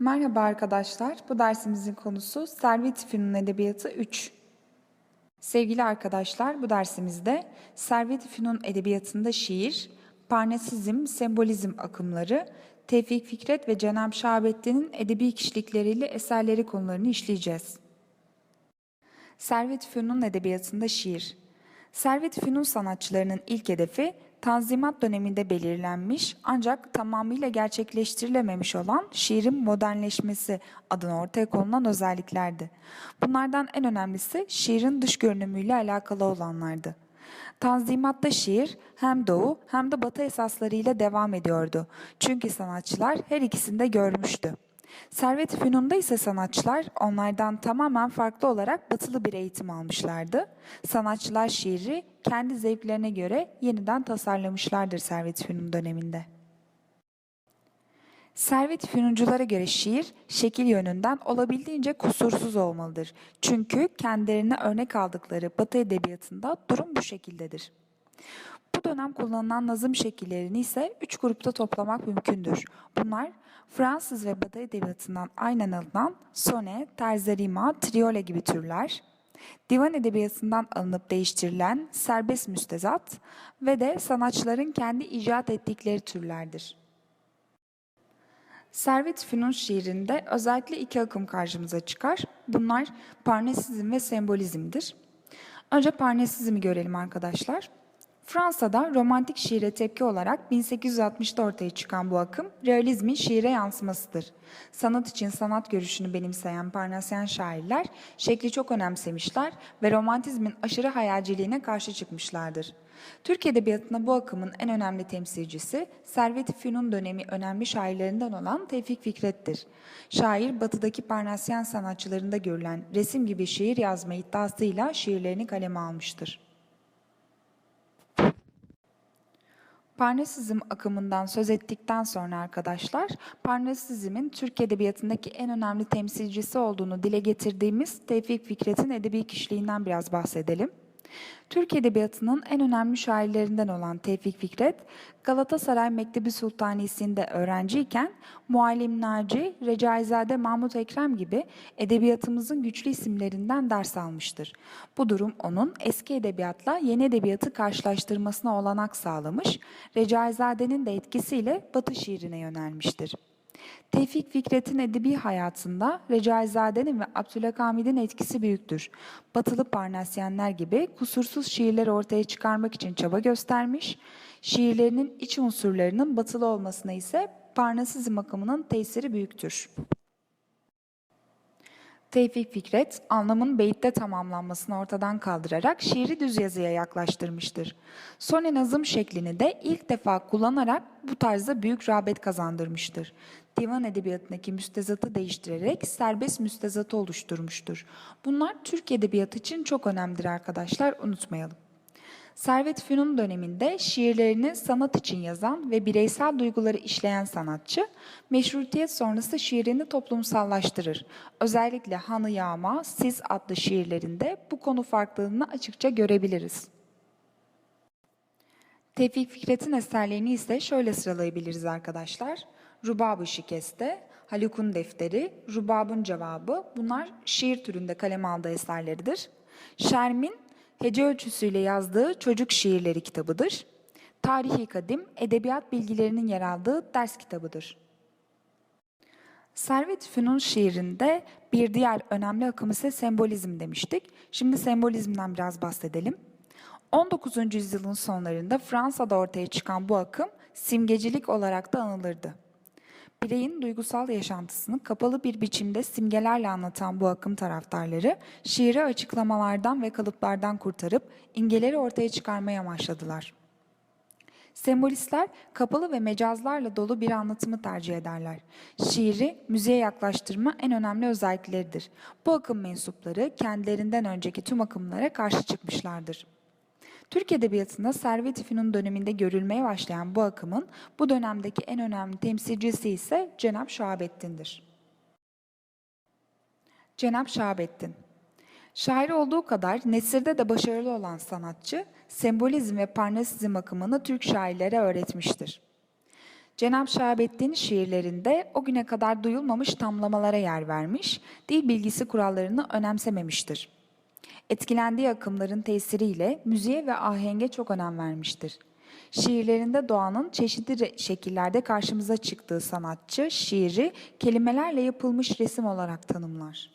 Merhaba arkadaşlar. Bu dersimizin konusu Servet Fünun Edebiyatı 3. Sevgili arkadaşlar, bu dersimizde Servet Fünun Edebiyatı'nda şiir, Parnasizm, sembolizm akımları, Tevfik Fikret ve Cenab Şahabettin'in edebi kişilikleriyle eserleri konularını işleyeceğiz. Servet Fünun Edebiyatı'nda şiir. Servet Fünun sanatçılarının ilk hedefi Tanzimat döneminde belirlenmiş ancak tamamıyla gerçekleştirilememiş olan şiirin modernleşmesi adına ortaya konulan özelliklerdi. Bunlardan en önemlisi şiirin dış görünümüyle alakalı olanlardı. Tanzimat'ta şiir hem doğu hem de batı esaslarıyla devam ediyordu. Çünkü sanatçılar her ikisini de görmüştü. Servet Fünun'da ise sanatçılar onlardan tamamen farklı olarak batılı bir eğitim almışlardı. Sanatçılar şiiri kendi zevklerine göre yeniden tasarlamışlardır Servet Fünun döneminde. Servet Fünunculara göre şiir şekil yönünden olabildiğince kusursuz olmalıdır. Çünkü kendilerine örnek aldıkları Batı edebiyatında durum bu şekildedir. Bu dönem kullanılan nazım şekillerini ise üç grupta toplamak mümkündür. Bunlar Fransız ve Batı edebiyatından aynen alınan sone, terzerima, triole gibi türler, divan edebiyatından alınıp değiştirilen serbest müstezat ve de sanatçıların kendi icat ettikleri türlerdir. Servet Fünun şiirinde özellikle iki akım karşımıza çıkar. Bunlar Parnasizm ve sembolizmdir. Önce Parnasizmi görelim arkadaşlar. Fransa'da romantik şiire tepki olarak 1860'da ortaya çıkan bu akım realizmin şiire yansımasıdır. Sanat için sanat görüşünü benimseyen Parnasyen şairler şekli çok önemsemişler ve romantizmin aşırı hayalciliğine karşı çıkmışlardır. Türk Edebiyatı'nda bu akımın en önemli temsilcisi Servet-i Fünun dönemi önemli şairlerinden olan Tevfik Fikret'tir. Şair batıdaki Parnasyen sanatçılarında görülen resim gibi şiir yazma iddiasıyla şiirlerini kaleme almıştır. Parnasizm akımından söz ettikten sonra arkadaşlar, Parnasizmin Türk Edebiyatı'ndaki en önemli temsilcisi olduğunu dile getirdiğimiz Tevfik Fikret'in edebi kişiliğinden biraz bahsedelim. Türk Edebiyatı'nın en önemli şairlerinden olan Tevfik Fikret, Galatasaray Mektebi Sultanisi'nde öğrenciyken Muallim Naci, Recaizade Mahmut Ekrem gibi edebiyatımızın güçlü isimlerinden ders almıştır. Bu durum onun eski edebiyatla yeni edebiyatı karşılaştırmasına olanak sağlamış, Recaizade'nin de etkisiyle Batı şiirine yönelmiştir. Tevfik Fikret'in edebi hayatında Recaizade'nin ve Abdülhakamid'in etkisi büyüktür. Batılı Parnasyenler gibi kusursuz şiirler ortaya çıkarmak için çaba göstermiş, şiirlerinin iç unsurlarının batılı olmasına ise Parnasizm akımının tesiri büyüktür. Tevfik Fikret, anlamın beyitte tamamlanmasını ortadan kaldırarak şiiri düz yazıya yaklaştırmıştır. Sone nazım şeklini de ilk defa kullanarak bu tarzda büyük rağbet kazandırmıştır. Divan edebiyatındaki müstezatı değiştirerek serbest müstezatı oluşturmuştur. Bunlar Türk edebiyatı için çok önemlidir arkadaşlar, unutmayalım. Servet Fünun döneminde şiirlerini sanat için yazan ve bireysel duyguları işleyen sanatçı, meşrutiyet sonrası şiirini toplumsallaştırır. Özellikle Hanı Yağma, Siz adlı şiirlerinde bu konu farklılığını açıkça görebiliriz. Tevfik Fikret'in eserlerini ise şöyle sıralayabiliriz arkadaşlar. Rubab-ı Şikeste, Haluk'un Defteri, Rubab'ın Cevabı bunlar şiir türünde kaleme aldığı eserleridir. Şermin hece ölçüsüyle yazdığı çocuk şiirleri kitabıdır. Tarihi Kadim, edebiyat bilgilerinin yer aldığı ders kitabıdır. Servet Fünun şiirinde bir diğer önemli akım ise sembolizm demiştik. Şimdi sembolizmden biraz bahsedelim. 19. yüzyılın sonlarında Fransa'da ortaya çıkan bu akım simgecilik olarak da anılırdı. Bireyin duygusal yaşantısını kapalı bir biçimde simgelerle anlatan bu akım taraftarları, şiiri açıklamalardan ve kalıplardan kurtarıp imgeleri ortaya çıkarmaya amaçladılar. Sembolistler kapalı ve mecazlarla dolu bir anlatımı tercih ederler. Şiiri müziğe yaklaştırma en önemli özellikleridir. Bu akım mensupları kendilerinden önceki tüm akımlara karşı çıkmışlardır. Türk Edebiyatı'nda Servet-i Fünun döneminde görülmeye başlayan bu akımın bu dönemdeki en önemli temsilcisi ise Cenab Şahabettin'dir. Cenab Şahabettin Şair olduğu kadar nesirde de başarılı olan sanatçı, sembolizm ve parnasizm akımını Türk şairlere öğretmiştir. Cenab Şahabettin şiirlerinde o güne kadar duyulmamış tamlamalara yer vermiş, dil bilgisi kurallarını önemsememiştir. Etkilendiği akımların tesiriyle müziğe ve ahenge çok önem vermiştir. Şiirlerinde doğanın çeşitli şekillerde karşımıza çıktığı sanatçı, şiiri kelimelerle yapılmış resim olarak tanımlar.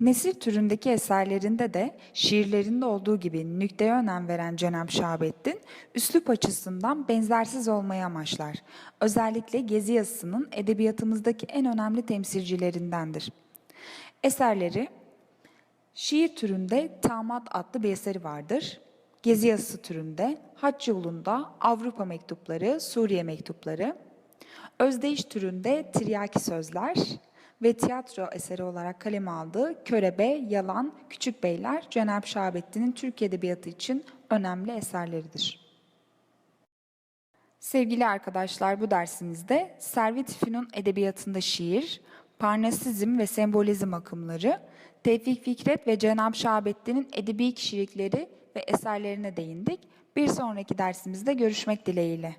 Nesir türündeki eserlerinde de şiirlerinde olduğu gibi nükteye önem veren Cenab Şahabettin, üslup açısından benzersiz olmayı amaçlar. Özellikle Gezi yazısının edebiyatımızdaki en önemli temsilcilerindendir. Eserleri Şiir türünde Tamat adlı bir eseri vardır. Gezi yazısı türünde Hac yolunda Avrupa mektupları, Suriye mektupları, özdeyiş türünde Tiryaki sözler ve tiyatro eseri olarak kaleme aldığı Körebe, Yalan, Küçük Beyler Cenab Şahabettin'in Türk Edebiyatı için önemli eserleridir. Sevgili arkadaşlar bu dersimizde Servet Fünun Edebiyatı'nda şiir, Parnasizm ve sembolizm akımları, Tevfik Fikret ve Cenab Şahabettin'in edebi kişilikleri ve eserlerine değindik. Bir sonraki dersimizde görüşmek dileğiyle.